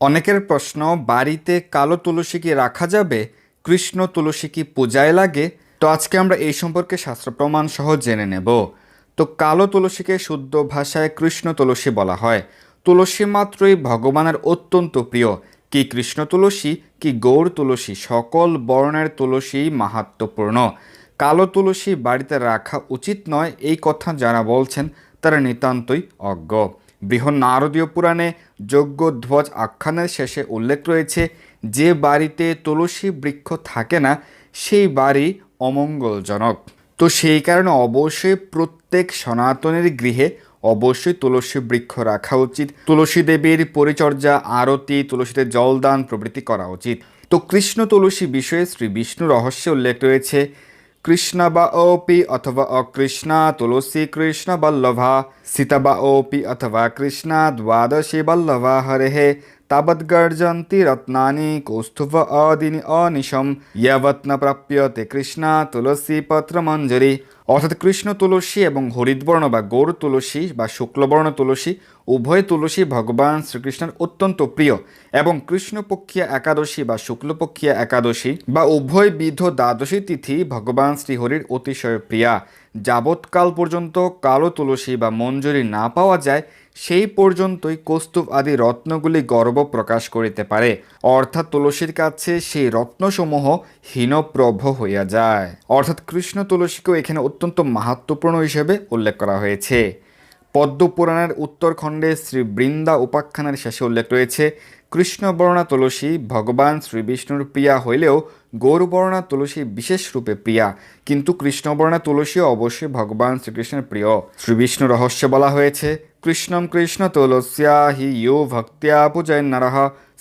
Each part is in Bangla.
অনেকের প্রশ্ন, বাড়িতে কালো তুলসী কি রাখা যাবে? কৃষ্ণ তুলসী কি পূজায় লাগে? তো আজকে আমরা এই সম্পর্কে শাস্ত্র প্রমাণ সহ জেনে নেব। তো কালো তুলসীকে শুদ্ধ ভাষায় কৃষ্ণ তুলসী বলা হয়। তুলসী মাত্রই ভগবানের অত্যন্ত প্রিয়। কি কৃষ্ণ তুলসী, কি গৌর তুলসী, সকল বর্ণের তুলসী মাহাত্মপূর্ণ কালো তুলসী বাড়িতে রাখা উচিত নয়, এই কথা যারা বলছেন, তারা নিতান্তই অজ্ঞ। বৃহৎ নারদীয় পুরাণে যজ্ঞধ্বজ আখ্যানের শেষে উল্লেখ রয়েছে, যে বাড়িতে তুলসী বৃক্ষ থাকে না, সেই বাড়ি অমঙ্গলজনক। তো সেই কারণে অবশ্যই প্রত্যেক সনাতনের গৃহে অবশ্যই তুলসী বৃক্ষ রাখা উচিত। তুলসী দেবীর পরিচর্যা, আরতি তুলসীতে জলদান প্রভৃতি করা উচিত। তো কৃষ্ণ তুলসী বিষয়ে শ্রী বিষ্ণু রহস্যে উল্লেখ রয়েছে কৃষ্ণ বা ওপি অথবা অকৃষ্ণা, তুলসী কৃষ্ণ বল্লভা, সীতা বা ওপি অথবা কৃষ্ণা, দ্বাদশী বল্লভা হরে তাবদ্গর্জন্তি রত্নানি কৌস্তুভ অদিনি অনিশম ইয়াবৎ ন প্রাপ্যতে কৃষ্ণা তুলসী পত্র মঞ্জরি অর্থাৎ কৃষ্ণ তুলসী এবং হরিদ্বর্ণ বা গৌর তুলসী বা শুক্লবর্ণ তুলসী উভয় তুলসী ভগবান শ্রীকৃষ্ণের অত্যন্ত প্রিয় এবং কৃষ্ণপক্ষীয় একাদশী বা শুক্লপক্ষীয় একাদশী বা উভয় বিধ দ্বাদশী তিথি ভগবান শ্রীহরির অতিশয় প্রিয়া যাবৎকাল পর্যন্ত কালো তুলসী বা মঞ্জুরি না পাওয়া যায় সেই পর্যন্তই কৌস্তুভ আদি রত্নগুলি গর্ব প্রকাশ করিতে পারে। অর্থাৎ তুলসীর কাছে সেই রত্নসমূহ হীনপ্রভ হইয়া যায়। অর্থাৎ কৃষ্ণ তুলসীকেও এখানে অত্যন্ত মাহাত্মপূর্ণ হিসেবে উল্লেখ করা হয়েছে। পদ্মপুরাণের উত্তরখণ্ডে শ্রী বৃন্দা উপাখ্যানের শেষে উল্লেখ রয়েছে, কৃষ্ণবর্ণা তুলসী ভগবান শ্রী বিষ্ণুর প্রিয়া হইলেও গৌরবর্ণা তুলসী বিশেষ রূপে প্রিয়া। কিন্তু কৃষ্ণবর্ণা তুলসী অবশ্যই ভগবান শ্রীকৃষ্ণের প্রিয়। শ্রী বিষ্ণু রহস্যে বলা হয়েছে কৃষ্ণম কৃষ্ণ তুলস্যা হি ইয়ো ভক্ত্যা পূজয়ন নরহ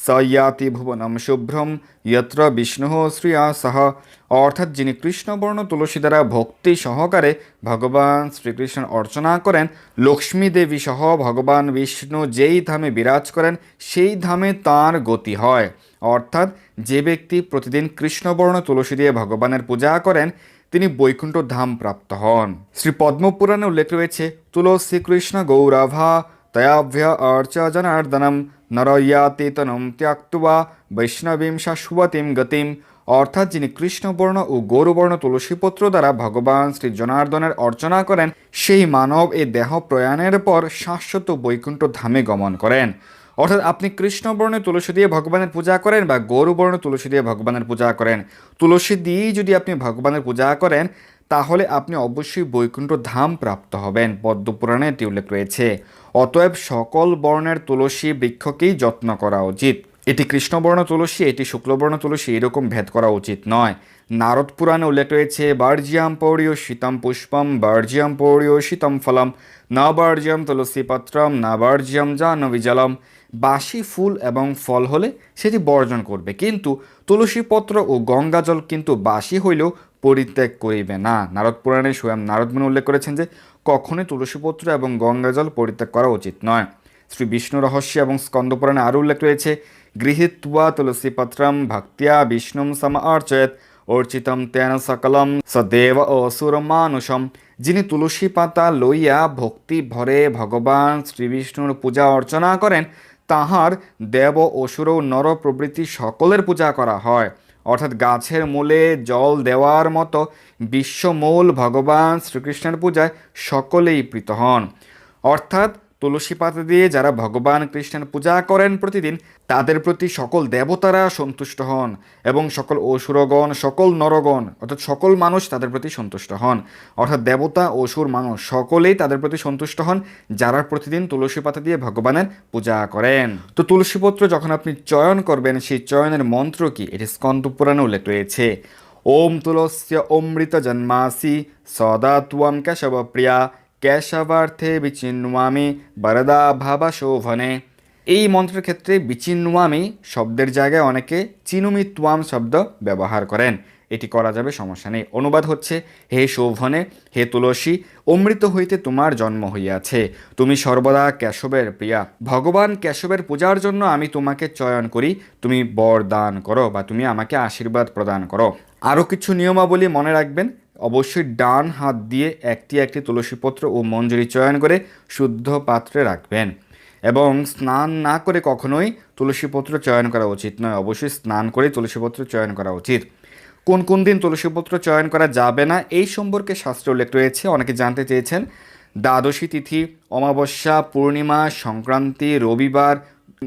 স ইয়াতি ভুবনম শুভ্রম যত্র বিষ্ণু শ্রিয়া সহ। অর্থাৎ যিনি কৃষ্ণবর্ণ তুলসী দ্বারা ভক্তি সহকারে ভগবান শ্রীকৃষ্ণ অর্চনা করেন, লক্ষ্মী দেবী সহ ভগবান বিষ্ণু যেই ধামে বিরাজ করেন, সেই ধামে তার গতি হয়। অর্থাৎ যে ব্যক্তি প্রতিদিন কৃষ্ণবর্ণ তুলসী দিয়ে ভগবানের পূজা করেন তিনি বৈকুণ্ঠ ধাম প্রাপ্ত হন। শ্রী পদ্মপুরাণে উল্লেখ রয়েছে, তুলসী কৃষ্ণ গৌরাভা তয়াভ্য অর্চ জনার্দনম নরয়াতীতনম ত্যাক্তুবা বৈষ্ণবীম শাশ্বতীম গতিম। অর্থাৎ যিনি কৃষ্ণবর্ণ ও গৌরবর্ণ তুলসীপত্র দ্বারা ভগবান শ্রী জনার্দনের অর্চনা করেন, সেই মানব এই দেহ প্রয়াণের পর শাশ্বত বৈকুণ্ঠ ধামে গমন করেন। অর্থাৎ আপনি কৃষ্ণবর্ণে তুলসী দিয়ে ভগবানের পূজা করেন বা গৌরবর্ণ তুলসী দিয়ে ভগবানের পূজা করেন, তুলসী দিয়েই যদি আপনি ভগবানের পূজা করেন, তাহলে আপনি অবশ্যই বৈকুণ্ঠ ধাম প্রাপ্ত হবেন, পদ্মপুরাণে এটি উল্লেখ রয়েছে। অতএব সকল বর্ণের তুলসী বৃক্ষকেই যত্ন করা উচিত। এটি কৃষ্ণবর্ণ তুলসী, এটি শুক্লবর্ণ তুলসী, এরকম ভেদ করা উচিত নয়। নারদ পুরাণে উল্লেখ রয়েছে, বার্জিয়াম পৌড়ীয় শীতম পুষ্পম, বার্জিয়াম পৌড়ীয় শীতম ফলম, ন বার্জিয়াম তুলসী পত্রম, না বার্জিয়াম জাহ্নবী জলম। বাসি ফুল এবং ফল হলে সেটি বর্জন করবে। কিন্তু তুলসী পত্র ও গঙ্গা জল কিন্তু বাসি হইলেও পরিত্যাগ করিবে না। নারদ পুরাণে স্বয়ং নারদ মুনি উল্লেখ করেছেন যে, কখনোই তুলসীপত্র এবং গঙ্গা জল পরিত্যাগ করা উচিত নয়। শ্রী বিষ্ণু রহস্য এবং স্কন্দপুরাণে আরও উল্লেখ রয়েছে, গৃহীত্বা তুলসীপত্রম ভক্তিয়া বিষ্ণুম সম অর্চয়ত, অর্চিতম তেন সকলম সদেব অসুর মানুষম যিনি তুলসী পাতা লইয়া ভক্তি ভরে ভগবান শ্রীবিষ্ণুর পূজা অর্চনা করেন তাহার দেব, অসুর নর প্রভৃতি সকলের পূজা করা হয়। অর্থাৎ গাছের মূলে জল দেওয়ার মতো বিশ্বমূল ভগবান শ্রীকৃষ্ণের পূজায় সকলেই প্রীত হন। অর্থাৎ তুলসী পাতা দিয়ে যারা ভগবান কৃষ্ণের পূজা করেন প্রতিদিন, তাদের প্রতি সকল দেবতারা সন্তুষ্ট হন এবং সকল অসুরগণ, সকল নরগণ, অর্থাৎ সকল মানুষ তাদের প্রতি সন্তুষ্ট হন। অর্থাৎ দেবতা, অসুর, মানুষ সকলেই তাদের প্রতি সন্তুষ্ট হন, যারা প্রতিদিন তুলসী পাতা দিয়ে ভগবানের পূজা করেন। তো তুলসীপত্র যখন আপনি চয়ন করবেন, সেই চয়নের মন্ত্র কি? এটি স্কন্দ পুরাণে উল্লেখ রয়েছে। ওম তুলস্য অমৃত জন্মাসি, সদা তুয়াম কেশব প্রিয়া। কেশবার্থে বিচিন্নয়ামি বরদা ভাবা শোভনে এই মন্ত্রের ক্ষেত্রে বিচিন্নয়ামি শব্দের জায়গায় অনেকে চিনুমি তুয়াম শব্দ ব্যবহার করেন। এটি করা যাবে, সমস্যা নেই। অনুবাদ হচ্ছে, হে শোভনে, হে তুলসী, অমৃত হইতে তোমার জন্ম হইয়াছে। তুমি সর্বদা কেশবের প্রিয়া। ভগবান কেশবের পূজার জন্য আমি তোমাকে চয়ন করি। তুমি বর দান করো বা তুমি আমাকে আশীর্বাদ প্রদান করো। আরও কিছু নিয়মাবলী মনে রাখবেন। অবশ্যই ডান হাত দিয়ে একটি একটি তুলসীপত্র ও মঞ্জুরি চয়ন করে শুদ্ধ পাত্রে রাখবেন। এবং স্নান না করে কখনোই তুলসীপত্র চয়ন করা উচিত নয়। অবশ্যই স্নান করে তুলসীপত্র চয়ন করা উচিত। কোন কোন দিন তুলসীপত্র চয়ন করা যাবে না, এই সম্পর্কে শাস্ত্র উল্লেখ রয়েছে। অনেকে জানতে চেয়েছেন, দ্বাদশী তিথি, অমাবস্যা, পূর্ণিমা, সংক্রান্তি, রবিবার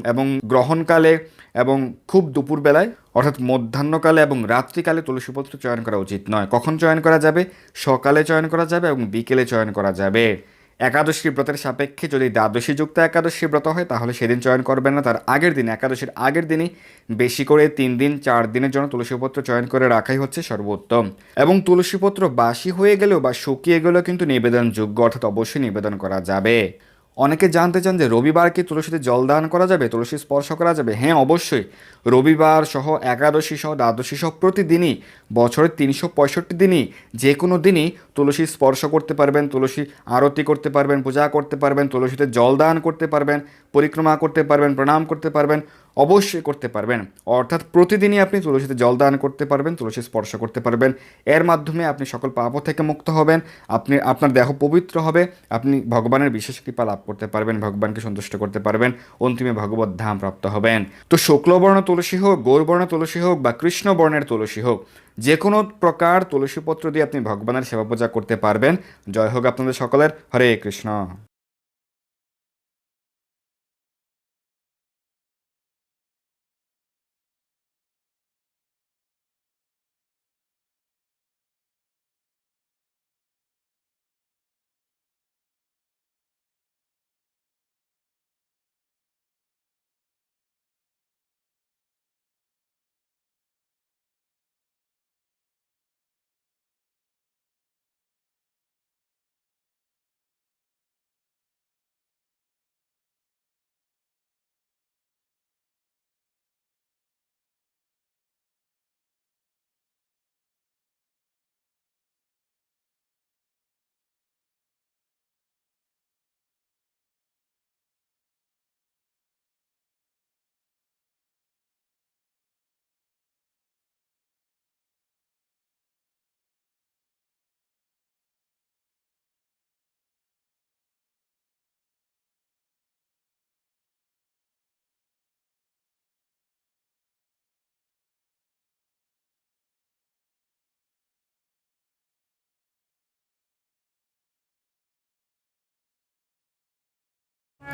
এবং গ্রহণকালে এবং খুব দুপুরবেলায়, অর্থাৎ মধ্যাহ্নকালে এবং রাত্রিকালে তুলসীপত্র চয়ন করা উচিত নয়। কখন চয়ন করা যাবে? সকালে চয়ন করা যাবে এবং বিকেলে চয়ন করা যাবে। একাদশী ব্রতের সাপেক্ষে যদি দ্বাদশী যুক্ত একাদশী ব্রত হয়, তাহলে সেদিন চয়ন করবেন না। তার আগের দিন, একাদশীর আগের দিনই বেশি করে তিন দিন, চার দিনের জন্য তুলসীপত্র চয়ন করে রাখাই হচ্ছে সর্বোত্তম। এবং তুলসীপত্র বাসি হয়ে গেলেও বা শুকিয়ে গেলেও কিন্তু নিবেদনযোগ্য, অর্থাৎ অবশ্যই নিবেদন করা যাবে। অনেকে জানতে চান যে রবিবার কি তুলসীতে জল দান করা যাবে, তুলসী স্পর্শ করা যাবে? হ্যাঁ অবশ্যই। রবিবার সহ একাদশী সহ দ্বাদশী সহ প্রতিদিনই বছরের তিনশো পঁয়ষট্টি দিনই, যে কোনো দিনই তুলসী স্পর্শ করতে পারবেন, তুলসী আরতি করতে পারবেন, পূজা করতে পারবেন, তুলসীতে জল দান করতে পারবেন, পরিক্রমা করতে পারবেন, প্রণাম করতে পারবেন। অবশ্যই করতে পারবেন। অর্থাৎ প্রতিদিনই আপনি তুলসীতে জল দান করতে পারবেন, তুলসী স্পর্শ করতে পারবেন। এর মাধ্যমে আপনি সকল পাপ থেকে মুক্ত হবেন, আপনি, আপনার দেহ পবিত্র হবে, আপনি ভগবানের বিশেষ কৃপা লাভ করতে পারবেন, ভগবানকে সন্তুষ্ট করতে পারবেন, অন্তিমে ভগবত ধাম প্রাপ্ত হবেন। তো শুক্লবর্ণ তুলসী হোক, গৌরবর্ণ তুলসী হোক বা কৃষ্ণবর্ণের তুলসী হোক যে কোনো প্রকার তুলসীপত্র দিয়ে আপনি ভগবানের সেবা পূজা করতে পারবেন। জয় হোক আপনাদের সকলের। হরে কৃষ্ণ।